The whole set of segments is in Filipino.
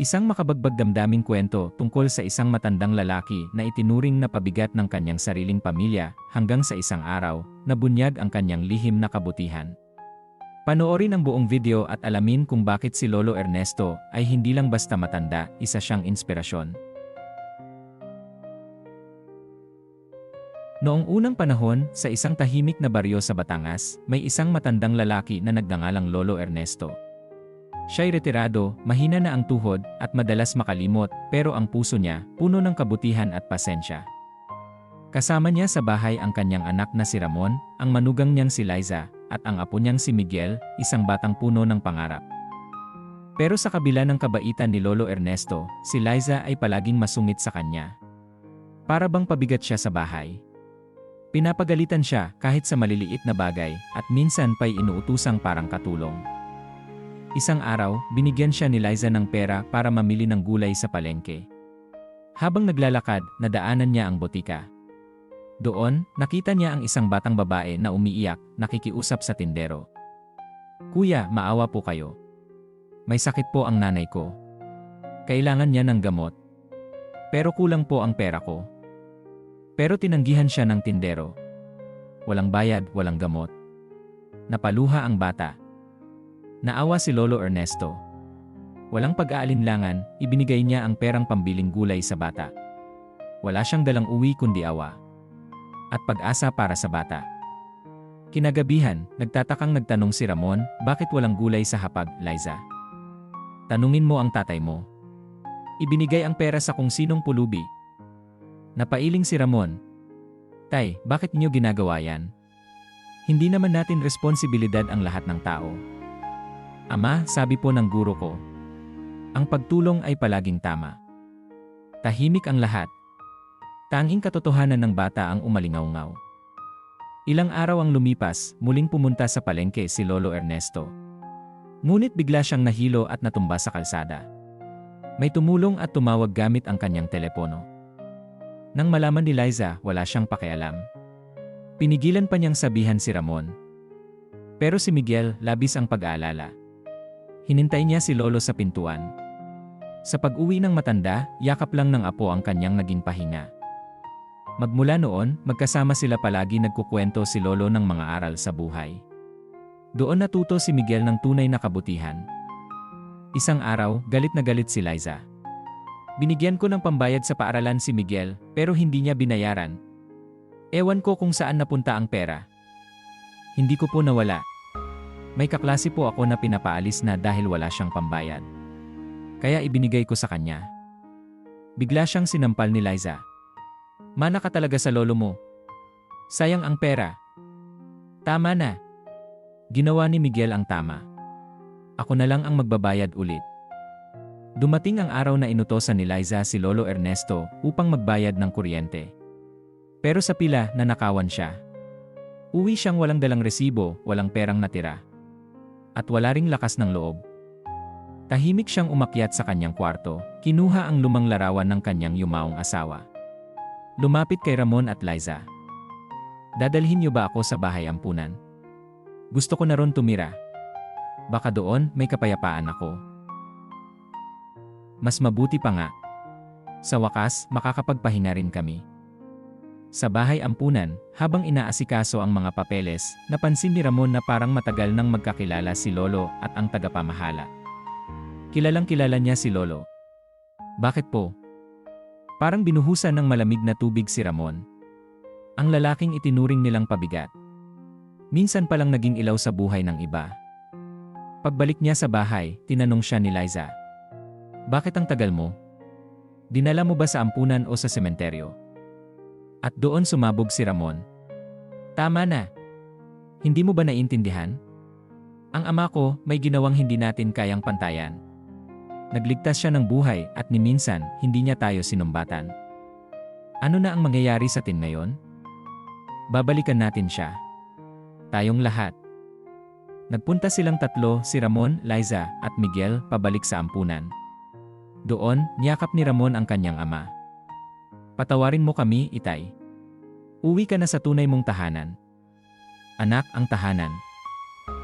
Isang makabagbag damdaming kwento tungkol sa isang matandang lalaki na itinuring na pabigat ng kanyang sariling pamilya hanggang sa isang araw, nabunyag ang kanyang lihim na kabutihan. Panoorin ang buong video at alamin kung bakit si Lolo Ernesto ay hindi lang basta matanda, isa siyang inspirasyon. Noong unang panahon, sa isang tahimik na baryo sa Batangas, may isang matandang lalaki na nagngangalang Lolo Ernesto. Siya'y retirado, mahina na ang tuhod, at madalas makalimot, pero ang puso niya, puno ng kabutihan at pasensya. Kasama niya sa bahay ang kanyang anak na si Ramon, ang manugang niyang si Liza, at ang apo niyang si Miguel, isang batang puno ng pangarap. Pero sa kabila ng kabaitan ni Lolo Ernesto, si Liza ay palaging masungit sa kanya. Para bang pabigat siya sa bahay. Pinapagalitan siya kahit sa maliliit na bagay at minsan pa'y inuutusang parang katulong. Isang araw, binigyan siya ni Liza ng pera para mamili ng gulay sa palengke. Habang naglalakad, nadaanan niya ang botika. Doon, nakita niya ang isang batang babae na umiiyak, nakikiusap sa tindero. Kuya, maawa po kayo. May sakit po ang nanay ko. Kailangan niya ng gamot. Pero kulang po ang pera ko. Pero tinanggihan siya ng tindero. Walang bayad, walang gamot. Napaluha ang bata. Naawa si Lolo Ernesto. Walang pag-aalinlangan, ibinigay niya ang perang pambiling gulay sa bata. Wala siyang dalang uwi kundi awa. At pag-asa para sa bata. Kinagabihan, nagtatakang nagtanong si Ramon, bakit walang gulay sa hapag, Liza? Tanungin mo ang tatay mo. Ibinigay ang pera sa kung sinong pulubi. Napailing si Ramon. Tay, bakit niyo ginagawa yan? Hindi naman natin responsibilidad ang lahat ng tao. Ama, sabi po ng guro ko. Ang pagtulong ay palaging tama. Tahimik ang lahat. Tanging katotohanan ng bata ang umalingaw-ngaw. Ilang araw ang lumipas, muling pumunta sa palengke si Lolo Ernesto. Ngunit bigla siyang nahilo at natumba sa kalsada. May tumulong at tumawag gamit ang kanyang telepono. Nang malaman ni Liza, wala siyang pakialam. Pinigilan pa niyang sabihan si Ramon. Pero si Miguel, labis ang pag-aalala. Hinintay niya si Lolo sa pintuan. Sa pag-uwi ng matanda, yakap lang ng apo ang kanyang naging pahinga. Magmula noon, magkasama sila palagi nagkukwento si Lolo ng mga aral sa buhay. Doon natuto si Miguel ng tunay na kabutihan. Isang araw, galit na galit si Liza. Binigyan ko ng pambayad sa paaralan si Miguel, pero hindi niya binayaran. Ewan ko kung saan napunta ang pera. Hindi ko po nawala, may kaklase po ako na pinapaalis na dahil wala siyang pambayad. Kaya ibinigay ko sa kanya. Bigla siyang sinampal ni Liza. Mana ka talaga sa lolo mo. Sayang ang pera. Tama na. Ginawa ni Miguel ang tama. Ako na lang ang magbabayad ulit. Dumating ang araw na inutosan ni Liza si Lolo Ernesto upang magbayad ng kuryente. Pero sa pila, nanakawan siya. Uwi siyang walang dalang resibo, walang perang natira at wala ring lakas ng loob. Tahimik siyang umakyat sa kanyang kwarto, kinuha ang lumang larawan ng kanyang yumaong asawa. Lumapit kay Ramon at Liza. Dadalhin niyo ba ako sa bahay ampunan? Gusto ko na ron tumira. Baka doon may kapayapaan ako. Mas mabuti pa nga. Sa wakas, makakapagpahinga rin kami. Sa bahay ampunan, habang inaasikaso ang mga papeles, napansin ni Ramon na parang matagal nang magkakilala si Lolo at ang tagapamahala. Kilalang kilala niya si Lolo. Bakit po? Parang binuhusan ng malamig na tubig si Ramon. Ang lalaking itinuring nilang pabigat. Minsan palang naging ilaw sa buhay ng iba. Pagbalik niya sa bahay, tinanong siya ni Liza. Bakit ang tagal mo? Dinala mo ba sa ampunan o sa sementeryo? At doon sumabog si Ramon. Tama na. Hindi mo ba naiintindihan? Ang ama ko may ginawang hindi natin kayang pantayan. Nagligtas siya ng buhay at ni minsan hindi niya tayo sinumbatan. Ano na ang mangyayari sa atin ngayon? Babalikan natin siya. Tayong lahat. Nagpunta silang tatlo, si Ramon, Liza, at Miguel, pabalik sa ampunan. Doon, niyakap ni Ramon ang kanyang ama. Patawarin mo kami, itay. Uwi ka na sa tunay mong tahanan. Anak ang tahanan.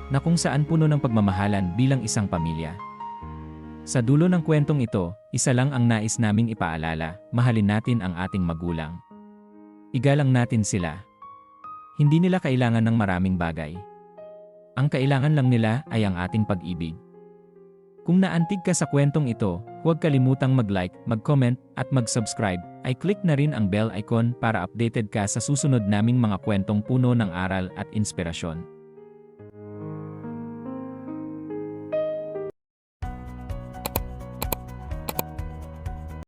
Na kung saan puno ng pagmamahalan bilang isang pamilya. Sa dulo ng kwentong ito, isa lang ang nais naming ipaalala, mahalin natin ang ating magulang. Igalang natin sila. Hindi nila kailangan ng maraming bagay. Ang kailangan lang nila ay ang ating pag-ibig. Kung naantig ka sa kwentong ito, huwag kalimutang mag-like, mag-comment, at mag-subscribe. Ay click na rin ang bell icon para updated ka sa susunod naming mga kwentong puno ng aral at inspirasyon.